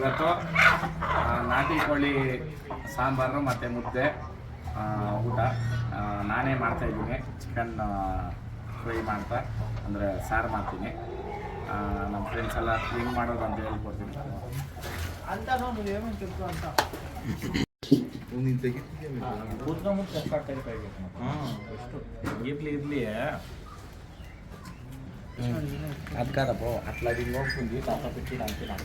ಇವತ್ತು ನಾಟಿ ಕೋಳಿ ಸಾಂಬಾರು ಮತ್ತು ಮುದ್ದೆ ಊಟ. ನಾನೇ ಮಾಡ್ತಾಯಿದ್ದೀನಿ ಚಿಕನ್ ಫ್ರೈ ಮಾಡ್ತಾ ಅಂದರೆ ಸಾರು ಮಾಡ್ತೀನಿ. ನಮ್ಮ ಫ್ರೆಂಡ್ಸ್ ಎಲ್ಲ ಕ್ಲೀನ್ ಮಾಡೋದು ಅಂತ ಹೇಳ್ಕೊಡ್ತೀನಿ. ಇರ್ಲಿ ಇರ್ಲಿ. ಅದು ಕಾದಪ್ಪ ಅಟ್ಲಾಗಿ ನೋಡ್ಕೊಂಡು ತಾತ ಬಿಟ್ಟಿಲ್ಲ ಅಂತ ನಾನು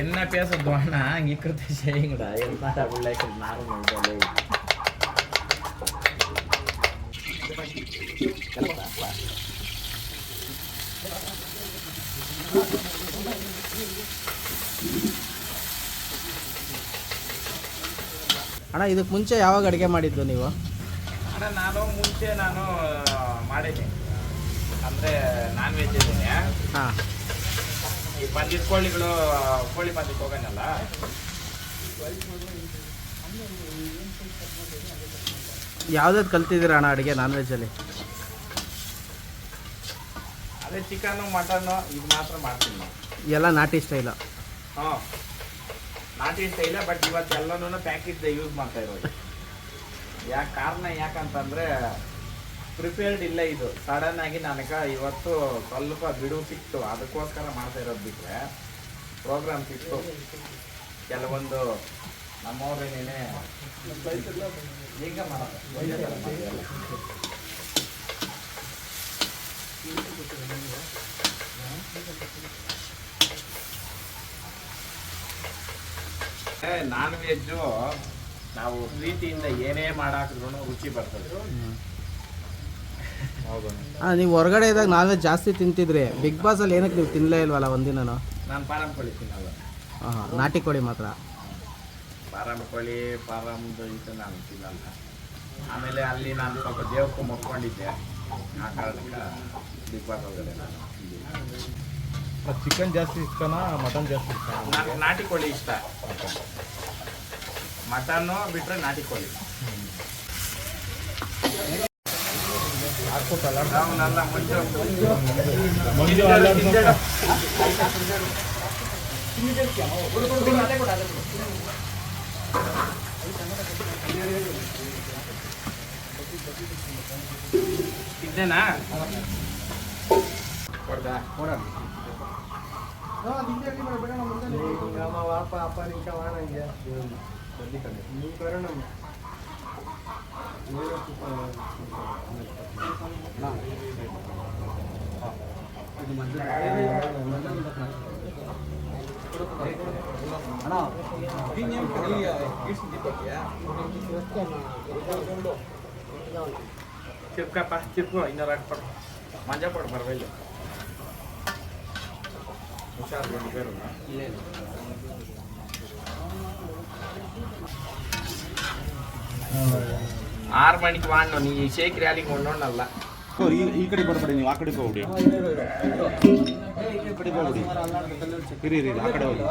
என்ன பேசுறது வேணா இங்க இருக்கிறத செய்யுங்கடா என்ன உள்ள நார்மல் ಅಣ್ಣ ಇದಕ್ಕೆ ಮುಂಚೆ ಯಾವಾಗ ಅಡುಗೆ ಮಾಡಿದ್ದು ನೀವು ಅಣ್ಣ ನಾನು ಮುಂಚೆ ನಾನು ಮಾಡಿದ್ದೀನಿ ಅಂದರೆ ನಾನ್ ವೆಜ್ ಇದ್ದೀನಿ. ಹಾಂ. ಈ ಬಂದಿದ್ದ ಕೋಳಿಗಳು ಕೋಳಿ ಪಂದ್ಯಕ್ಕೆ ಹೋಗೋಣಲ್ಲ ಯಾವ್ದಾದ್ರು ಕಲ್ತಿದ್ದೀರಾ ಅಣ್ಣ ಅಡುಗೆ ನಾನ್ ವೆಜ್ಜಲ್ಲಿ ಅದೇ ಚಿಕನು ಮಟನ್ ಇದು ಮಾತ್ರ ಮಾಡ್ತೀನಿ. ಎಲ್ಲ ನಾಟಿ ಸ್ಟೈಲ್ ಹಾಂ. ನಾಟಿ ಸ್ಟೈಲ ಬಟ್ ಇವತ್ತು ಎಲ್ಲನೂ ಪ್ಯಾಕೆಟ್ ಯೂಸ್ ಮಾಡ್ತಾ ಇರೋದು. ಯಾಕೆ ಕಾರಣ ಯಾಕಂತಂದರೆ ಪ್ರಿಪೇರ್ಡ್ ಇಲ್ಲ ಇದು. ಸಡನ್ ಆಗಿ ನನಗೆ ಇವತ್ತು ಸ್ವಲ್ಪ ಬಿಡು ಸಿಕ್ತು. ಅದಕ್ಕೋಸ್ಕರ ಮಾಡ್ತಾ ಇರೋದು ಬಿಟ್ಟರೆ ಪ್ರೋಗ್ರಾಮ್ ಸಿಕ್ತು. ಕೆಲವೊಂದು ನಮ್ಮವ್ರೇನೇನೆ ಈಗ. ನಾನ್ ವೆಜ್ಜು, ನಾವು ಪ್ರೀತಿಯಿಂದ ಏನೇ ಮಾಡಾಕಿದ್ರು ರುಚಿ ಬರ್ತದೆ. ಹಾಂ ನೀವು ಹೊರಗಡೆ ಇದ್ದಾಗ ನಾನ್ ವೆಜ್ ಜಾಸ್ತಿ ತಿಂತಿದ್ರಿ. ಬಿಗ್ ಬಾಸಲ್ಲಿ ಏನಕ್ಕೆ ನೀವು ತಿನ್ನಲೇ ಇಲ್ವಲ್ಲ ಒಂದಿನೂ ನಾನು ಪಾರಂ ಕೋಳಿ ತಿನ್ನಲ್ಲ. ಹಾಂ ನಾಟಿ ಕೋಳಿ ಮಾತ್ರ. ಪಾರಂ ಕೋಳಿ ಪಾರಂದು ಇದು ನಾನು ತಿನ್ನಲ್ಲ. ಆಮೇಲೆ ಅಲ್ಲಿ ನಾನು ಸ್ವಲ್ಪ ದೇವಕ್ಕೂ ಮಕ್ಕೊಂಡಿದ್ದೆ. ಆ ಕಾರಣಕ್ಕೆ ಬಿಗ್ ಬಾಸ್ ಒಳಗಡೆ ನಾನು ಚಿಕನ್ ಜಾಸ್ತಿ ಇಷ್ಟನಾ ಮಟನ್ ಜಾಸ್ತಿ ಇಷ್ಟ ನನಗೆ ನಾಟಿ ಕೋಳಿ ಇಷ್ಟ. ಮಟನ್ನು ಬಿಟ್ಟರೆ ನಾಟಿ ಕೋಳಿ. Ini apa-apa nih kawan ya. aja. Kan, ini karena Nah, ini yang ya, ini ya. Cukup kapas, cukup ini rekor. Manja por barbelo. Usar bueno, pero, ¿no? ಆರು ಮಣಿಗೆ ವಾಣ್ಣು ನೀ ಶೇಕ್ ರ್ಯಾಲಿಗೆ ಕೊಂಡೋಣಲ್ಲ ಈ ಈ ಕಡೆ ಬರಬೇಡಿ ನೀವು ಆ ಕಡೆ ಹೋಗ್ಬಿಡಿ ಈ ಕಡೆ ಹೋಗ್ಬಿಡಿ ಇರಿ ಇರಿ ಆ ಕಡೆ ಹೋಗಿ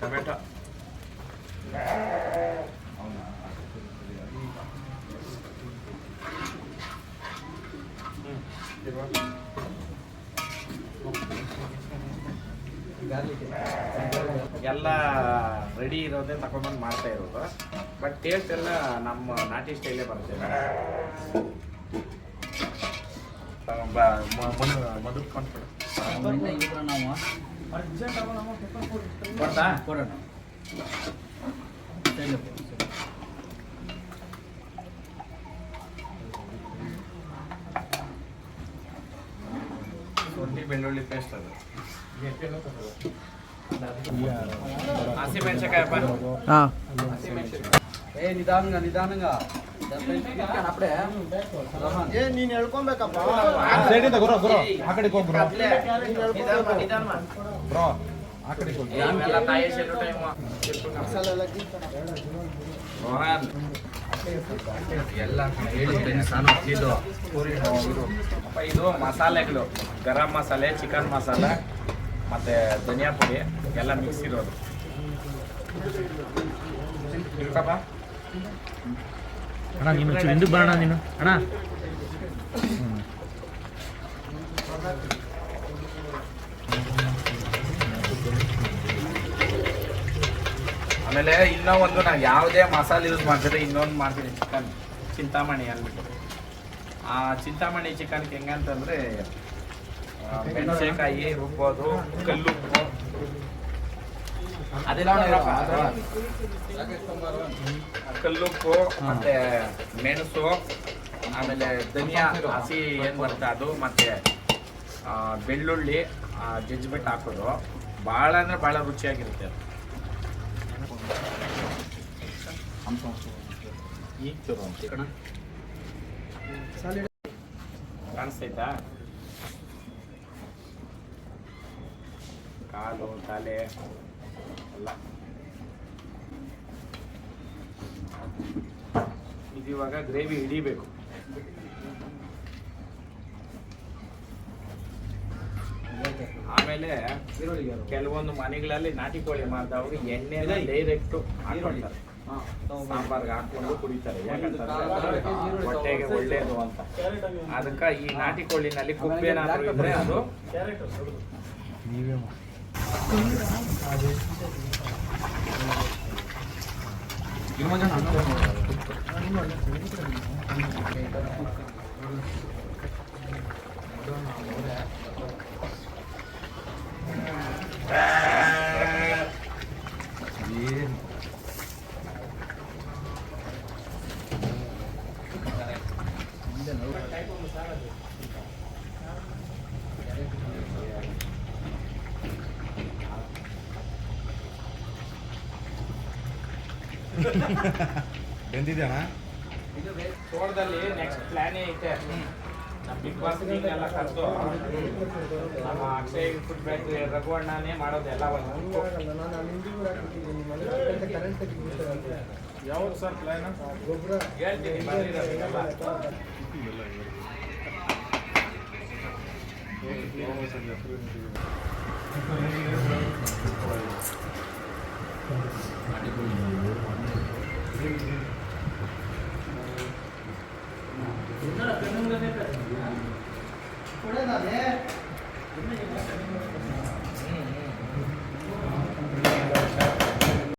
ಟೊಮೆಟೊ ಎಲ್ಲ ರೆಡಿ ಇರೋದೇ ತಗೊಂಡ್ಬಂದು ಮಾಡ್ತಾ ಇರೋದು. ಬಟ್ ಟೇಸ್ಟ್ ಎಲ್ಲ ನಮ್ಮ ನಾಟಿ ಸ್ಟೈಲೇ ಬರುತ್ತೆ. ಮದುಕೊಂಡ್ಬಿಡು ಬೆಳ್ಳುಳ್ಳಿ ಪೇಸ್ಟ್ ಅದು. ಹಸಿಮೆಣಸಿನಕಾಯಪ್ಪ ಏ ನಿಧಾನಂಗ ನಿಧಾನಂಗ. ಏ ನೀನು ಹೇಳ್ಕೊಬೇಕಪ್ಪ ಆ ಕಡೆ ಬ್ರೋ ಆ ಕಡೆ ಟೈಮ್ ರೋಹನ್. ಎಲ್ಲ ಹೇಳಿದ್ದೇನೆ ನಾನು ಇದು ಇದು ಮಸಾಲೆಗಳು. ಗರಂ ಮಸಾಲೆ, ಚಿಕನ್ ಮಸಾಲೆ, ಮತ್ತೆ ಧನಿಯಾ ಪುಡಿ, ಎಲ್ಲ ಮಿಕ್ಸ್ ಇರೋದು. ಅಣ್ಣ, ನೀನು ಹಿಂದಕ್ಕೆ ಬರೋಣ ನೀನು. ಅಣ್ಣ. ಆಮೇಲೆ ಇನ್ನೂ ಒಂದು ನಾವು ಯಾವುದೇ ಮಸಾಲೆ ಯೂಸ್ ಮಾಡಿದ್ರೆ ಇನ್ನೊಂದು ಮಾಡ್ತೀನಿ ಚಿಕನ್ ಚಿಂತಾಮಣಿ ಅಂದ್ಬಿಟ್ಟು. ಆ ಚಿಂತಾಮಣಿ ಚಿಕನ್ಗೆ ಹೆಂಗಂತಂದ್ರೆ ಮೆಣಸಿನಕಾಯಿ ರುಬ್ಬೋದು ಕಲ್ಲುಪ್ಪು ಅದೆಲ್ಲ ಕಲ್ಲುಪ್ಪು ಮತ್ತೆ ಮೆಣಸು, ಆಮೇಲೆ ಧನಿಯಾ ಹಸಿ ಏನು ಬರುತ್ತೆ ಅದು, ಮತ್ತೆ ಬೆಳ್ಳುಳ್ಳಿ ಜಜ್ಜಿಬಿಟ್ಟು ಹಾಕೋದು. ಭಾಳ ಅಂದ್ರೆ ಭಾಳ ರುಚಿಯಾಗಿರುತ್ತೆ ಅದು. ಈಗ ಚೂರು ಅಂತ ಕಣ ಕಾಣಿಸ್ತೈತಾ? ಕಾಲು ತಲೆ ಎಲ್ಲ. ಇದು ಇವಾಗ ಗ್ರೇವಿ ಹಿಡಿಬೇಕು. ಆಮೇಲೆ ಕೆಲವೊಂದು ಮನೆಗಳಲ್ಲಿ ನಾಟಿ ಕೋಳಿ ಮಾಡಿದವಾಗ ಎಣ್ಣೆ ಡೈರೆಕ್ಟ್ ಹಾಕೊಳ್ತಾರೆ. ಸಾಂಬಾರ್ಗೆ ಹಾಕೊಂಡು ಕುಡಿತಾರೆ. ಯಾಕಂತಂದ್ರೆ ಹೊಟ್ಟೆಗೆ ಒಳ್ಳೆಯದು ಅಂತ. ಅದಕ್ಕೆ ಈ ನಾಟಿ ಕೋಳಿನಲ್ಲಿ ಕುಪ್ಪೇನಾದ್ರೂ ಇದ್ರೆ ಅದು ಬೆಂದಿದೆ ಬೆಂದಿದೆಯಣ ತೋಟದಲ್ಲಿ ನೆಕ್ಸ್ಟ್ ಪ್ಲಾನೇ ಐತೆ. ನಮ್ಮ ಬಿಗ್ ಬಾಸ್ ಎಲ್ಲ ಕರೆದು ನಮ್ಮ ಅಕ್ಷಯ್ ಫುಡ್ ಬ್ಯಾಂಕ್ ರಘುವಣ್ಣನೇ ಮಾಡೋದು ಎಲ್ಲ ಯಾವ್ದು ಸರ್ ಪ್ಲಾನ್ ಹೇಳ್ತೀನಿ これだね。